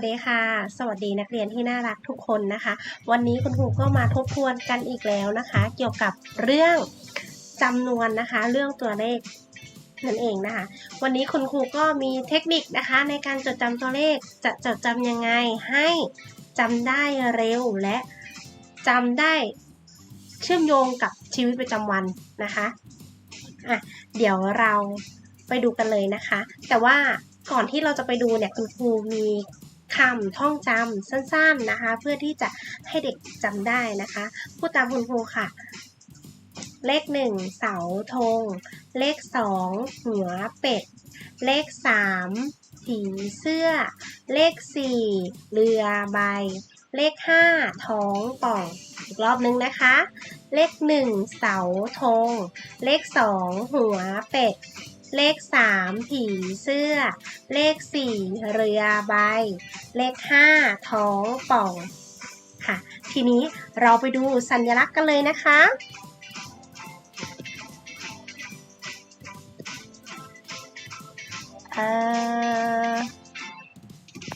วัสดีค่ะ สวัสดีนักเรียนที่น่ารักทุกคนนะคะ วันนี้คุณครูก็มาทบทวนกันอีกแล้วนะคะ เกี่ยวกับเรื่องจำนวนนะคะ เรื่องตัวเลขนั่นเองนะคะ วันนี้คุณครูก็มีเทคนิคนะคะ ในการจดจำตัวเลขจะจดจำยังไงให้จำได้เร็วและจำได้เชื่อมโยงกับชีวิตประจำวันนะคะอะเดี๋ยวเราไปดูกันเลยนะคะ แต่ว่าก่อนที่เราจะไปดูเนี่ยคุณครูมี คำท่องจำสั้นๆนะคะ เพื่อที่จะให้เด็กจำได้นะคะพูดตามคุณครูค่ะ เลขหนึ่งเสาธง เลขสองหัวเป็ด เลขสามผีเสื้อ เลขสี่เรือใบ เลขห้าท้องป่อง อีกรอบนึงนะคะ เลขหนึ่งเสาธง เลขสองหัวเป็ด เลขสามผีเสื้อ เลขสี่เรือใบ เลขห้าท้องป่องค่ะ ทีนี้เราไปดูสัญลักษณ์กันเลยนะคะ เออ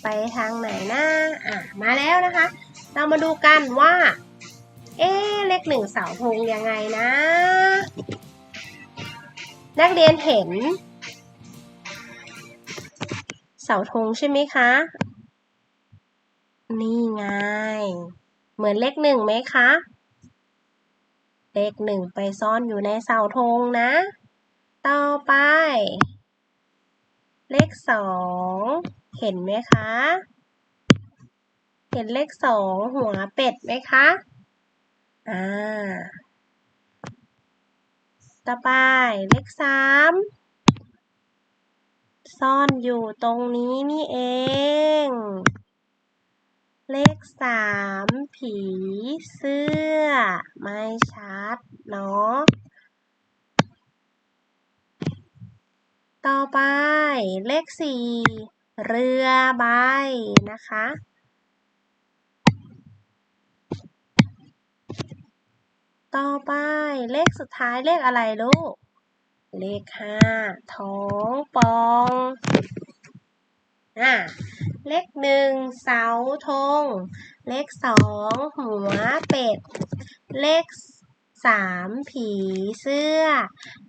ไปทางไหนนะอะ มาแล้วนะคะ เรามาดูกันว่า เอ๊เลขหนึ่งเสาธงยังไงนะ นักเรียนเห็น เสาธงใช่ไหมคะ นี่ไง เหมือนเลขหนึ่งไหมคะ เลขหนึ่งไปซ่อนอยู่ในเสาธงนะ ต่อไป เลขสองเห็นไหมคะ เห็นเลขสองหัวเป็ดไหมคะ อ่า ต่อไปเลขสามซ่อนอยู่ตรงนี้นี่เอง เลขสามผีเสื้อ ไม่ชัดเนาะ ต่อไปเลขสี่เรือใบนะคะ ต่อไปเลขสุดท้ายเลขอะไรลูก เลขห้าท้องปองอะเลขหนึ่งเสาธง เลขสองหัวเป็ด เลขสามผีเสื้อ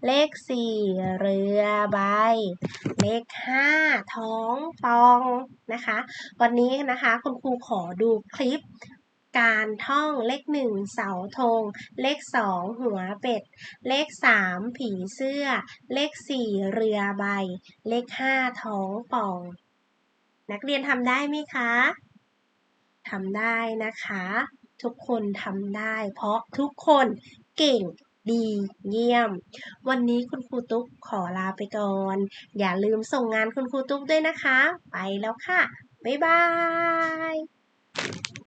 เลขสี่เรือใบ เลขห้าท้องปองนะคะ วันนี้นะคะคุณครูขอดูคลิป การท่องเลขหนึ่งเสาธง เลขสองหัวเป็ด เลขสามผีเสื้อ เลขสี่เรือใบ เลขห้าท้องป่อง นักเรียนทำได้ไหมคะทำได้นะคะ ทุกคนทำได้ เพราะทุกคนเก่งดีเยี่ยม วันนี้คุณครูตุ๊กขอลาไปก่อน อย่าลืมส่งงานคุณครูตุ๊กด้วยนะคะ ไปแล้วค่ะ บ๊ายบาย